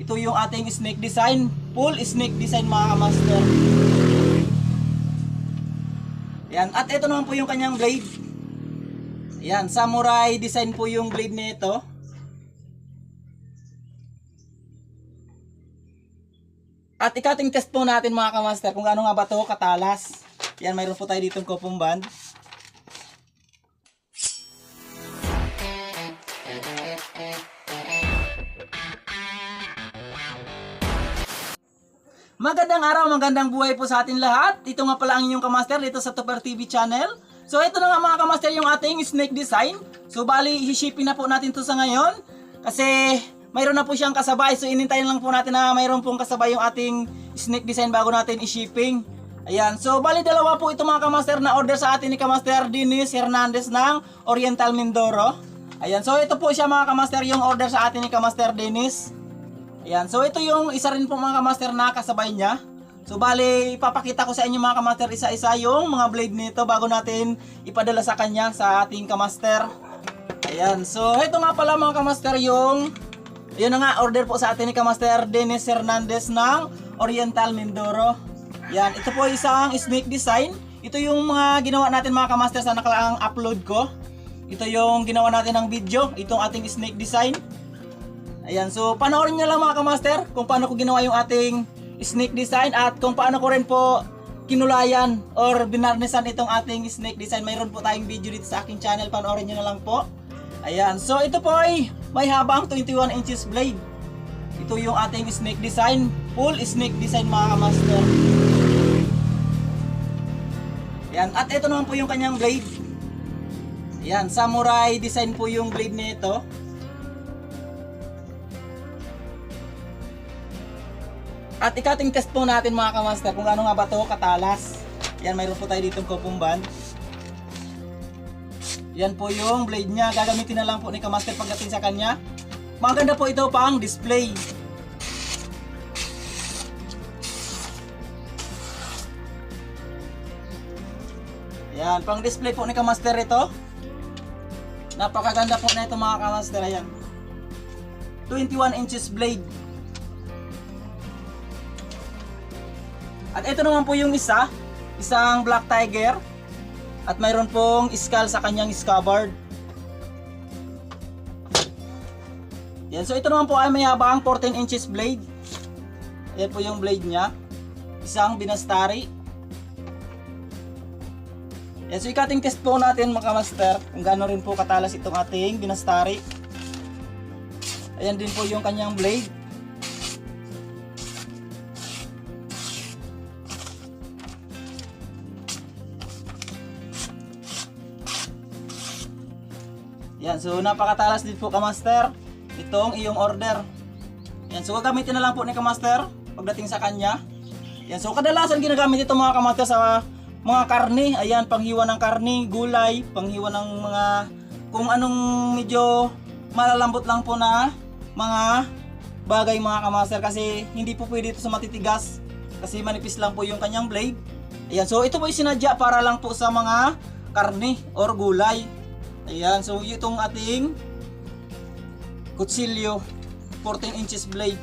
Ito yung ating snake design. Full snake design mga kamaster. Yan. At ito naman po yung kanyang blade. Yan. Samurai design po yung blade nito. At ikating test po natin mga kamaster kung gaano nga ba to katalas. Yan, mayroon po tayo ditong kopong band. Magandang araw, magandang buhay po sa atin lahat. Ito nga pala ang inyong kamaster dito sa Tupper TV channel. So ito na nga mga kamaster yung ating snake design. So bali, i-shipping na po natin to sa ngayon. Kasi mayroon na po siyang kasabay. So inintayin lang po natin na mayroon pong kasabay yung ating snake design bago natin i-shipping. Ayan, so bali dalawa po ito mga kamaster na order sa atin ni Kamaster Dennis Hernandez ng Oriental Mindoro. Ayan, so ito po siya mga kamaster yung order sa atin ni Kamaster Dennis. Ayan, so ito yung isa rin po mga kamaster na kasabay niya. So bali, ipapakita ko sa inyo mga kamaster isa-isa yung mga blade nito bago natin ipadala sa kanya sa ating kamaster. Ayan, so ito nga pala mga kamaster yung yun na nga, order po sa atin ni Kamaster Dennis Hernandez ng Oriental Mindoro. Yan, ito po isang snake design. Ito yung mga ginawa natin mga kamaster sa nakalaang upload ko. Ito yung ginawa natin ng video, itong ating snake design. Ayan, so panoorin nyo lang mga kamaster kung paano ko ginawa yung ating snake design at kung paano ko rin po kinulayan or binarnisan itong ating snake design. Mayroon po tayong video dito sa aking channel, panoorin nyo na lang po. Ayan, so ito po ay may habang 21 inches blade. Ito yung ating snake design, full snake design mga kamaster. Ayan, at ito naman po yung kanyang blade. Ayan, samurai design po yung blade nito. At ikating test po natin mga kamaster kung gaano nga ba to katalas. Yan, mayroon po tayo ditong kopong band. Yan po yung blade niya. Gagamitin na lang po ni kamaster pagdating sa kanya. Maganda po ito pang display. Yan, pang display po ni kamaster ito. Napakaganda po na ito mga kamaster. Ayan. 21 inches blade. At ito naman po yung isa, isang Black Tiger. At mayroon pong skull sa kanyang scabbard. Yan, so ito naman po ay may habang 14 inches blade. Yan po yung blade niya. Isang binastari. Yan, so ikating test po natin mga master kung gaano rin po katalas itong ating binastari. Ayan din po yung kanyang blade. Yan, so napakatalas din po kamaster itong iyong order. Yan, so gagamitin na lang po ni kamaster pagdating sa kanya. Yan, so kadalasan ginagamit ito mga kamaster sa mga karne. Ayan, panghiwa ng karne, gulay, panghiwa ng mga kung anong medyo malalambot lang po na mga bagay mga kamaster kasi hindi po pwede ito sa matitigas kasi manipis lang po yung kanyang blade. Ayan, so ito po isinadya para lang po sa mga karne or gulay. Ayan, so itong ating kutsilyo, 14 inches blade.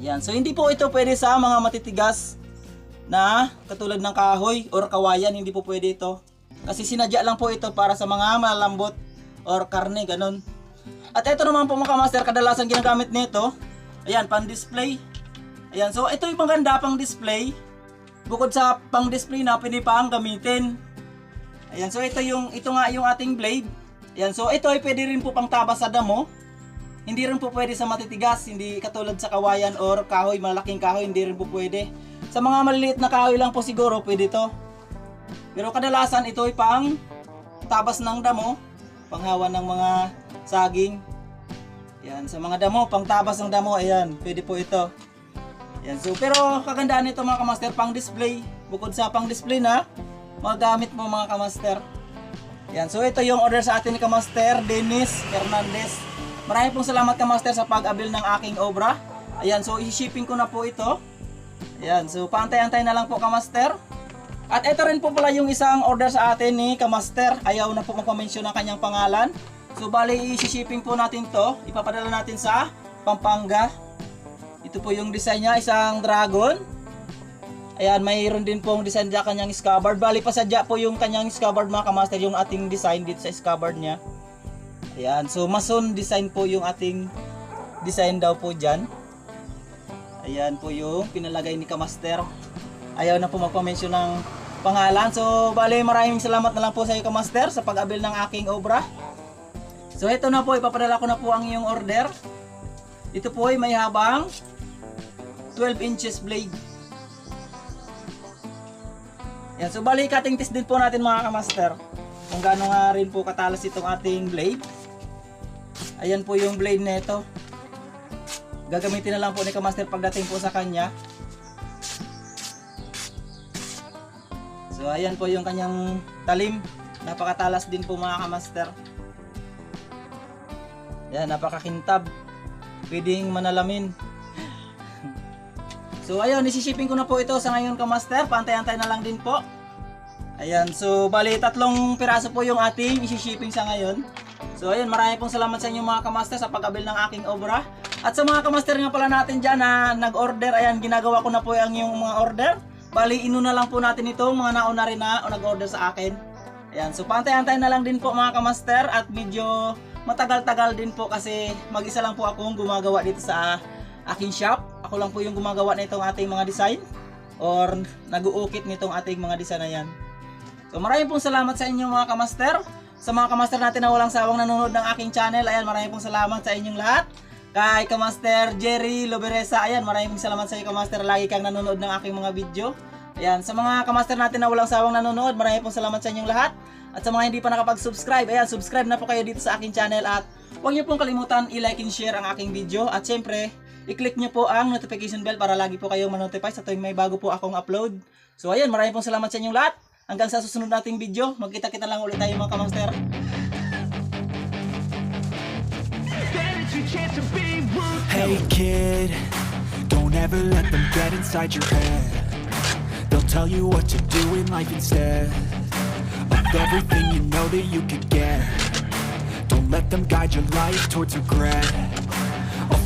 Ayan, so hindi po ito pwede sa mga matitigas na katulad ng kahoy or kawayan, hindi po pwede ito. Kasi sinadya lang po ito para sa mga malalambot or karne, ganun. At ito naman po mga master, kadalasan ginagamit nito. Ayan, pang display. Ayan, so ito yung maganda pang display. Bukod sa pang display na pwede pa ang gamitin. Ayan, so ito yung ito nga yung ating blade. Ayan, so ito ay pwede rin po pang tabas sa damo. Hindi rin po pwede sa matitigas, hindi katulad sa kawayan or kahoy, malaking kahoy, hindi rin po pwede. Sa mga maliliit na kahoy lang po siguro pwede to. Pero kadalasan ito ay pang tabas ng damo, panghawa ng mga saging. Ayan, sa mga damo, pang tabas ng damo, ayan, pwede po ito. Ayan, so pero kagandaan nito mga kamaster, pang display. Bukod sa pang display na, magamit mo mga kamaster. Yan, so ito yung order sa atin ni Kamaster Dennis Hernandez. Maraming pong salamat Kamaster sa pag-abil ng aking obra. Ayan, so i-shipping ko na po ito. Ayan, so paantay-antay na lang po Kamaster. At ito rin po pala yung isang order sa atin ni Kamaster. Ayaw na po magpa-mention ng kanyang pangalan. So bali i-shipping po natin to. Ipapadala natin sa Pampanga. Ito po yung design niya, isang dragon. Ayan, mayroon din pong design dyan kanyang scabbard. Bali, pasadya po yung kanyang scabbard mga kamaster, yung ating design dito sa scabbard niya. Ayan, so mason design po yung ating design daw po dyan. Ayan po yung pinalagay ni Kamaster. Ayaw na po magpa-mention ng pangalan. So, bali maraming salamat na lang po sa iyo Kamaster sa pag-abil ng aking obra. So, ito na po, ipapadala ko na po ang iyong order. Ito po ay may habang 12 inches blade. Yan, so bali cutting test din po natin mga kamaster. Kung gaano nga rin po katalas itong ating blade. Ayan po yung blade nito. Gagamitin na lang po ni kamaster pagdating po sa kanya. So ayan po yung kanyang talim. Napakatalas din po mga kamaster. Yan, napakakintab. Pwedeng manalamin. So ayun, isishipping ko na po ito sa ngayon kamaster. Pantay-antay na lang din po. Ayan, so bali tatlong piraso po yung ating isishipping sa ngayon. So ayun, marami pong salamat sa inyo mga kamaster sa pag-abil ng aking obra. At sa mga kamaster nga pala natin dyan na nag-order, ayan, ginagawa ko na po ang yung mga order. Bali, inuna lang po natin ito, mga nauna rin na o nag-order sa akin. Ayan, so pantay-antay na lang din po mga kamaster at medyo matagal-tagal din po kasi mag-isa lang po akong gumagawa dito sa aking shop. Ako lang po yung gumagawa na itong ating mga design or nag-uukit nitong ating mga design na yan. So maraming pong salamat sa inyong mga kamaster. Sa mga kamaster natin na walang sawang nanonood ng aking channel, ayan maraming pong salamat sa inyong lahat. Kay Kamaster Jerry Loberesa, ayan maraming pong salamat sa iyo Kamaster. Lagi kang nanonood ng aking mga video. Ayan, sa mga kamaster natin na walang sawang nanonood, maraming pong salamat sa inyong lahat. At sa mga hindi pa nakapag-subscribe, ayan, subscribe na po kayo dito sa aking channel at huwag niyo pong kalimutan i-like and share ang aking video. At syempre, i-click niyo po ang notification bell para lagi po kayong manotify sa tuwing may bago po akong upload. So ayan, maraming pong salamat sa inyong lahat. Hanggang sa susunod nating video, magkita-kita lang ulit tayo mga kamaster. Hey kid, don't ever let them get inside your head. They'll tell you what to do in life instead of everything you know that you could get. Don't let them guide your life towards regret.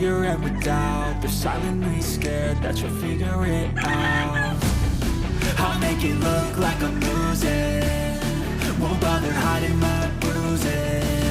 Your head with doubt They're silently scared that you'll figure it out. I'll make it look like I'm losing. Won't bother hiding my bruises